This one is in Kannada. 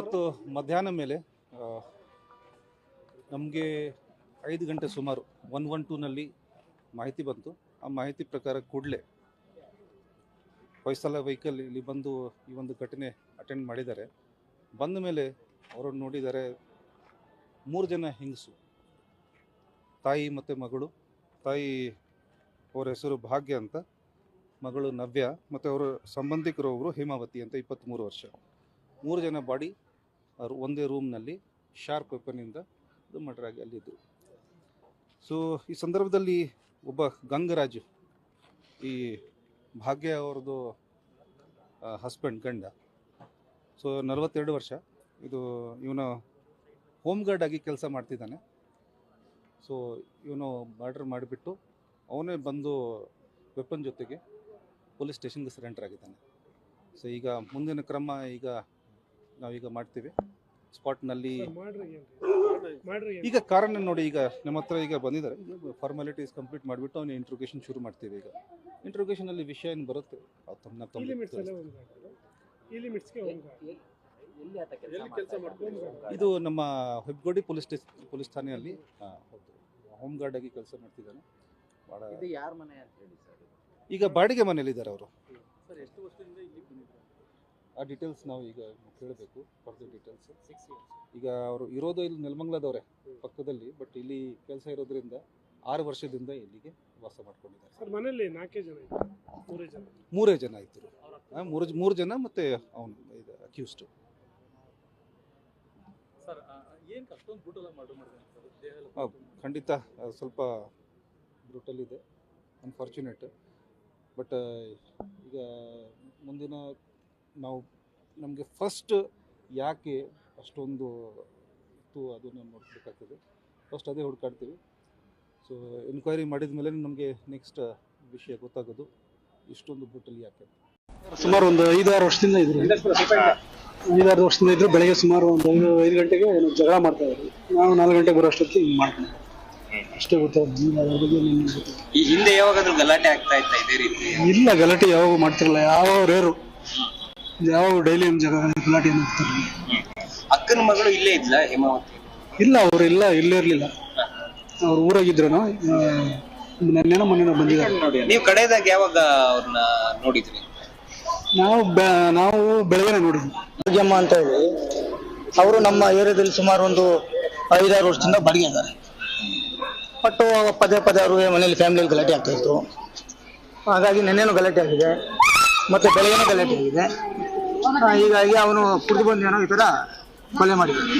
ಇವತ್ತು ಮಧ್ಯಾಹ್ನ ಮೇಲೆ ನಮಗೆ ಐದು ಗಂಟೆ ಸುಮಾರು ಒನ್ ಒನ್ ಟೂನಲ್ಲಿ ಮಾಹಿತಿ ಬಂತು. ಆ ಮಾಹಿತಿ ಪ್ರಕಾರ ಕೂಡಲೇ ಹೊಯ್ಸಲ ವೆಹಿಕಲ್ ಇಲ್ಲಿ ಬಂದು ಈ ಒಂದು ಘಟನೆ ಅಟೆಂಡ್ ಮಾಡಿದ್ದಾರೆ. ಬಂದ ಮೇಲೆ ಅವರು ನೋಡಿದ್ದಾರೆ ಮೂರು ಜನ ಹೆಂಗಸು, ತಾಯಿ ಮತ್ತು ಮಗಳು. ತಾಯಿ ಅವರ ಹೆಸರು ಭಾಗ್ಯ ಅಂತ, ಮಗಳು ನವ್ಯ, ಮತ್ತು ಅವರ ಸಂಬಂಧಿಕರು ಒಬ್ಬರು ಹೇಮಾವತಿ ಅಂತ ಇಪ್ಪತ್ತ್ಮೂರು ವರ್ಷ. ಮೂರು ಜನ ಬಾಡಿ ಅವರು ಒಂದೇ ರೂಮ್ನಲ್ಲಿ ಶಾರ್ಪ್ ವೆಪನ್ನಿಂದ ಇದು ಮರ್ಡರ್ ಆಗಿ ಅಲ್ಲಿದ್ದರು ಸೊ ಈ ಸಂದರ್ಭದಲ್ಲಿ ಒಬ್ಬ ಗಂಗರಾಜು, ಈ ಭಾಗ್ಯ ಅವ್ರದ್ದು ಹಸ್ಬೆಂಡ್ ಗಂಡ. ಸೊ ನಲವತ್ತೆರಡು ವರ್ಷ. ಇದು ಇವನು ಹೋಮ್ ಗಾರ್ಡ್ ಆಗಿ ಕೆಲಸ ಮಾಡ್ತಿದ್ದಾನೆ. ಸೊ ಇವನು ಮರ್ಡರ್ ಮಾಡಿಬಿಟ್ಟು ಅವನೇ ಬಂದು ವೆಪನ್ ಜೊತೆಗೆ ಪೊಲೀಸ್ ಸ್ಟೇಷನ್ಗೆ ಸರೆಂಡರ್ ಆಗಿದ್ದಾನೆ. ಸೊ ಈಗ ಮುಂದಿನ ಕ್ರಮ ಈಗ ನಾವೀಗ ಮಾಡ್ತೀವಿ. ಸ್ಪಾಟ್ನಲ್ಲಿ ಈಗ ಕಾರಣ ನೋಡಿ ಈಗ ನಮ್ಮ ಹತ್ರ ಈಗ ಬಂದಿದ್ದಾರೆ. ಫಾರ್ಮಾಲಿಟೀಸ್ ಕಂಪ್ಲೀಟ್ ಮಾಡಿಬಿಟ್ಟು ಅವನು ಇಂಟ್ರೋಗೇಷನ್ ಶುರು ಮಾಡ್ತೀವಿ ಈಗ. ಇಂಟ್ರೋಗೇಷನಲ್ಲಿ ವಿಷಯ ಏನು ಬರುತ್ತೆ? ಅದು ತಮ್ಮನ್ನ ಕೆಲಸ ಇದು ನಮ್ಮ ಹೆಬ್ಗೋಡಿ ಪೊಲೀಸ್ ಸ್ಟೇಷನ್ ಪೊಲೀಸ್ ಠಾಣೆಯಲ್ಲಿ ಹೋಮ್ ಗಾರ್ಡ್ ಆಗಿ ಕೆಲಸ ಮಾಡ್ತಿದ್ದಾನೆ. ಭಾಳ ಇದು ಯಾರ ಮನೆ ಅಂತ ಹೇಳಿ ಸರ್? ಈಗ ಬಾಡಿಗೆ ಮನೇಲಿದ್ದಾರೆ ಅವರು ಸರ್ ಎಷ್ಟು ವರ್ಷದಿಂದ ಇಲ್ಲಿ ಬಂದಿದ್ದಾರೆ ಆ ಡೀಟೇಲ್ಸ್ ನಾವು ಈಗ ಕೇಳಬೇಕು. ಫರ್ದರ್ ಡೀಟೇಲ್ಸ್ ಸಿಕ್ಸ್ ಇಯರ್ಸ್ ಈಗ ಅವರು ಇರೋದು ಇಲ್ಲಿ ನೆಲಮಂಗ್ಲದವ್ರೆ ಪಕ್ಕದಲ್ಲಿ ಬಟ್ ಇಲ್ಲಿ ಕೆಲಸ ಇರೋದ್ರಿಂದ ಆರು ವರ್ಷದಿಂದ ಇಲ್ಲಿಗೆ ವಾಸ ಮಾಡ್ಕೊಂಡಿದ್ದಾರೆ. ಸರ್ ಮನೆಯಲ್ಲಿ ನಾಲ್ಕೇ ಜನ ಇದ್ದಾರೆ ಮೂರೇ ಜನ? ಮೂರೇ ಜನ ಇದ್ದರು ಮೂರು ಮೂರು ಜನ ಮತ್ತೆ ಅವನು ಇದು ಅಕ್ಯೂಸ್ಡ್ ಸರ್ ಏನು ಅಷ್ಟೊಂದು ಬುಟ್ಟೆಲ್ಲ ಮಾಡಿ ಮಾಡಿದ್ರೆ ಸರ್? ದೇಹ ಎಲ್ಲ ಹೌದು. ಖಂಡಿತ ಸ್ವಲ್ಪ ಬ್ರೂಟಲ್ ಇದೆ ಅನ್ಫಾರ್ಚುನೇಟ್ ಬಟ್ ಈಗ ಮುಂದಿನ ನಾವು ನಮಗೆ ಫಸ್ಟ್ ಯಾಕೆ ಅಷ್ಟೊಂದು ಇತ್ತು ಅದನ್ನು ನೋಡ್ಬೇಕಾಗ್ತದೆ. ಫಸ್ಟ್ ಅದೇ ಹುಡುಕಾಡ್ತೀವಿ. ಸೊ ಎನ್ಕ್ವೈರಿ ಮಾಡಿದ ಮೇಲೆ ನಮಗೆ ನೆಕ್ಸ್ಟ್ ವಿಷಯ ಗೊತ್ತಾಗೋದು ಇಷ್ಟೊಂದು ಬ್ರೂಟಲ್ ಯಾಕೆ ಸುಮಾರು ಒಂದು ಐದಾರು ವರ್ಷದಿಂದ ಇದ್ರು. ಐದಾರು ವರ್ಷದಿಂದ ಇದ್ರು ಬೆಳಗ್ಗೆ ಸುಮಾರು ಒಂದು ಐದು ಐದು ಗಂಟೆಗೆ ಏನೋ ಜಗಳ ಮಾಡ್ತಾ ಇದ್ರು. ನಾವು ನಾಲ್ಕು ಗಂಟೆಗೆ ಬರೋಷ್ಟೊತ್ತಿಗೆ ಹಿಂಗೆ ಮಾಡ್ಕೊಂಡು ಅಷ್ಟೇ. ಈ ಹಿಂದೆ ಯಾವಾಗಾದ್ರೂ ಗಲಾಟೆ ಆಗ್ತಾ ಇತ್ತ ಇದೇ ರೀತಿ? ಇಲ್ಲ ಗಲಾಟೆ ಯಾವಾಗ ಮಾಡ್ತಿರಲ್ಲ ಯಾವ ರೇರು ಯಾವ ಡೈಲಿ ನಮ್ಮ ಜಗ ಗಲಾಟೆ ಏನು ಅಕ್ಕನ ಮಗಳು ಇಲ್ಲೇ ಇದ್ಲ ಹೇಮಾವತಿ? ಇಲ್ಲ ಅವ್ರು ಇಲ್ಲ ಇಲ್ಲೇ ಇರಲಿಲ್ಲ. ಅವ್ರು ಊರಾಗಿದ್ರು ನೆನ್ನೆನೋ ಮೊನ್ನೆನೋ ಬಂದಿದ್ದಾರೆ ನೀವು ಕಡೆದಾಗ ಯಾವಾಗ ಅವ್ರನ್ನ ನೋಡಿದ್ರಿ? ನಾವು ಬೆ- ನಾವು ಬೆಳಗ್ಗೆ ನೋಡಿದ್ವಿ. ಭಾಗ್ಯಮ್ಮ ಅಂತ ಹೇಳಿ ಅವರು ನಮ್ಮ ಏರಿಯಾದಲ್ಲಿ ಸುಮಾರು ಒಂದು ಐದಾರು ವರ್ಷದಿಂದ ಬಾಡಿಗೆ ಇದ್ದಾರೆ. ಬಟ್ ಪದೇ ಪದೇ ಅವ್ರಿಗೆ ಮನೇಲಿ ಫ್ಯಾಮಿಲಿಯಲ್ಲಿ ಗಲಾಟೆ ಆಗ್ತಾ ಇತ್ತು. ಹಾಗಾಗಿ ನೆನ್ನೆನೂ ಗಲಾಟೆ ಆಗಿದೆ ಮತ್ತೆ ಬೆಳಗ್ಗೆನೂ ಗಲಾಟೆ ಆಗಿದೆ. ಹೀಗಾಗಿ ಅವನು ಕುಡಿದು ಬಂದು ಏನೋ ಈ ತರ ಕೊಲೆ ಮಾಡಿದ್ದಾನೆ